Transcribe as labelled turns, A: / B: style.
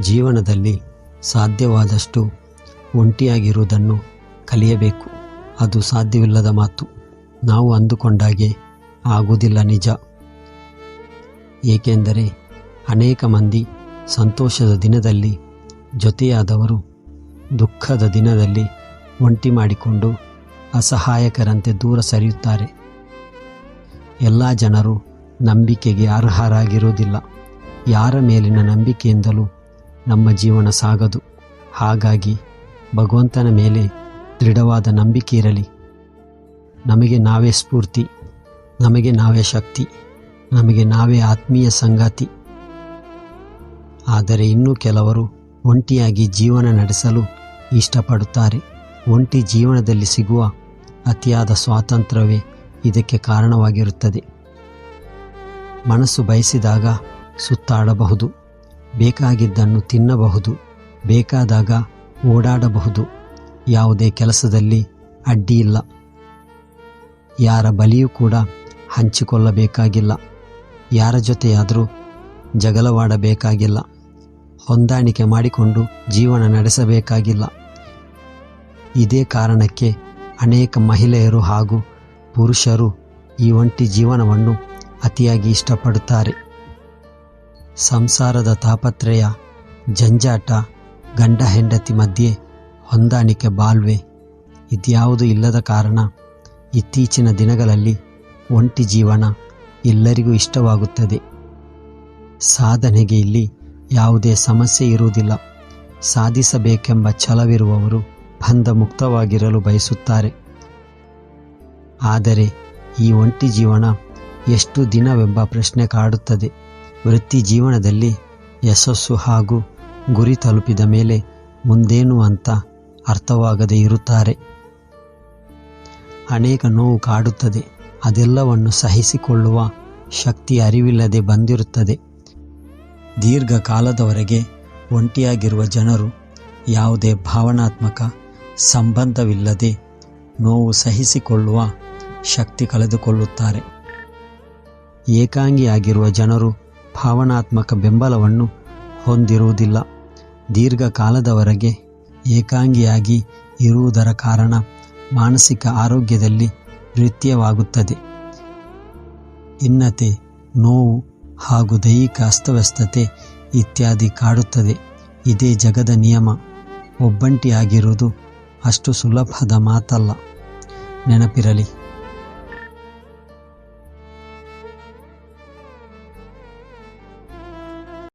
A: ಜೀವನದಲ್ಲಿ ಸಾಧ್ಯವಾದಷ್ಟು ಒಂಟಿಯಾಗಿರುವುದನ್ನು ಕಲಿಯಬೇಕು. ಅದು ಸಾಧ್ಯವಿಲ್ಲದ ಮಾತು. ನಾವು ಅಂದುಕೊಂಡಾಗೆ ಆಗುವುದಿಲ್ಲ ನಿಜ. ಏಕೆಂದರೆ ಅನೇಕ ಮಂದಿ ಸಂತೋಷದ ದಿನದಲ್ಲಿ, ಜೊತೆಯಾದವರು ದುಃಖದ ದಿನದಲ್ಲಿ ಒಂಟಿ ಮಾಡಿಕೊಂಡು ಅಸಹಾಯಕರಂತೆ ದೂರ ಸರಿಯುತ್ತಾರೆ. ಎಲ್ಲ ಜನರು ನಂಬಿಕೆಗೆ ಅರ್ಹರಾಗಿರುವುದಿಲ್ಲ. ಯಾರ ಮೇಲಿನ ನಂಬಿಕೆಯಿಂದಲೂ ನಮ್ಮ ಜೀವನ ಸಾಗದು. ಹಾಗಾಗಿ ಭಗವಂತನ ಮೇಲೆ ದೃಢವಾದ ನಂಬಿಕೆ ಇರಲಿ. ನಮಗೆ ನಾವೇ ಸ್ಫೂರ್ತಿ, ನಮಗೆ ನಾವೇ ಶಕ್ತಿ, ನಮಗೆ ನಾವೇ ಆತ್ಮೀಯ ಸಂಗಾತಿ. ಆದರೆ ಇನ್ನೂ ಕೆಲವರು ಒಂಟಿಯಾಗಿ ಜೀವನ ನಡೆಸಲು ಇಷ್ಟಪಡುತ್ತಾರೆ. ಒಂಟಿ ಜೀವನದಲ್ಲಿ ಸಿಗುವ ಅತಿಯಾದ ಸ್ವಾತಂತ್ರ್ಯವೇ ಇದಕ್ಕೆ ಕಾರಣವಾಗಿರುತ್ತದೆ. ಮನಸ್ಸು ಬಯಸಿದಾಗ ಸುತ್ತಾಡಬಹುದು. ಬೇಕಾಗಿದ್ದನ್ನು ತಿನ್ನಬಹುದು, ಬೇಕಾದಾಗ ಓಡಾಡಬಹುದು. ಯಾವುದೇ ಕೆಲಸದಲ್ಲಿ ಅಡ್ಡಿಯಿಲ್ಲ ಯಾರ ಬಲಿಯೂ ಕೂಡ ಹಂಚಿಕೊಳ್ಳಬೇಕಾಗಿಲ್ಲ. ಯಾರ ಜೊತೆಯಾದರೂ ಜಗಳವಾಡಬೇಕಾಗಿಲ್ಲ. ಹೊಂದಾಣಿಕೆ ಮಾಡಿಕೊಂಡು ಜೀವನ ನಡೆಸಬೇಕಾಗಿಲ್ಲ. ಇದೇ ಕಾರಣಕ್ಕೆ ಅನೇಕ ಮಹಿಳೆಯರು ಹಾಗೂ ಪುರುಷರು ಈ ಒಂಟಿ ಜೀವನವನ್ನು ಅತಿಯಾಗಿ ಇಷ್ಟಪಡುತ್ತಾರೆ. ಸಂಸಾರದ ತಾಪತ್ರಯ, ಜಂಜಾಟ, ಗಂಡ ಹೆಂಡತಿ ಮಧ್ಯೆ ಹೊಂದಾಣಿಕೆ ಬಾಳ್ವೆ ಇದ್ಯಾವುದು ಇಲ್ಲದ ಕಾರಣ ಇತ್ತೀಚಿನ ದಿನಗಳಲ್ಲಿ ಒಂಟಿ ಜೀವನ ಎಲ್ಲರಿಗೂ ಇಷ್ಟವಾಗುತ್ತದೆ. ಸಾಧನೆಗೆ ಇಲ್ಲಿ ಯಾವುದೇ ಸಮಸ್ಯೆ ಇರುವುದಿಲ್ಲ. ಸಾಧಿಸಬೇಕೆಂಬ ಛಲವಿರುವವರು ಬಂಧ ಮುಕ್ತವಾಗಿರಲು ಬಯಸುತ್ತಾರೆ. ಆದರೆ ಈ ಒಂಟಿ ಜೀವನ ಎಷ್ಟು ದಿನವೆಂಬ ಪ್ರಶ್ನೆ ಕಾಡುತ್ತದೆ. ವೃತ್ತಿ ಜೀವನದಲ್ಲಿ ಯಶಸ್ಸು ಹಾಗೂ ಗುರಿ ತಲುಪಿದ ಮೇಲೆ ಮುಂದೇನು ಅಂತ ಅರ್ಥವಾಗದೇ ಇರುತ್ತಾರೆ. ಅನೇಕ ನೋವು ಕಾಡುತ್ತದೆ. ಅದೆಲ್ಲವನ್ನು ಸಹಿಸಿಕೊಳ್ಳುವ ಶಕ್ತಿ ಅರಿವಿಲ್ಲದೆ ಬಂದಿರುತ್ತದೆ. ದೀರ್ಘಕಾಲದವರೆಗೆ ಒಂಟಿಯಾಗಿರುವ ಜನರು ಯಾವುದೇ ಭಾವನಾತ್ಮಕ ಸಂಬಂಧವಿಲ್ಲದೆ ನೋವು ಸಹಿಸಿಕೊಳ್ಳುವ ಶಕ್ತಿ ಕಳೆದುಕೊಳ್ಳುತ್ತಾರೆ. ಏಕಾಂಗಿಯಾಗಿರುವ ಜನರು ಭಾವನಾತ್ಮಕ ಬೆಂಬಲವನ್ನು ಹೊಂದಿರುವುದಿಲ್ಲ. ದೀರ್ಘಕಾಲದವರೆಗೆ ಏಕಾಂಗಿಯಾಗಿ ಇರುವುದರ ಕಾರಣ ಮಾನಸಿಕ ಆರೋಗ್ಯದಲ್ಲಿ ವ್ಯತ್ಯಯವಾಗುತ್ತದೆ ಖಿನ್ನತೆ ನೋವು ಹಾಗೂ ದೈಹಿಕ ಅಸ್ತವ್ಯಸ್ತತೆ ಇತ್ಯಾದಿ ಕಾಡುತ್ತದೆ. ಇದೇ ಜಗದ ನಿಯಮ. ಒಬ್ಬಂಟಿಯಾಗಿರುವುದು ಅಷ್ಟು ಸುಲಭದ ಮಾತಲ್ಲ. ನೆನಪಿರಲಿ.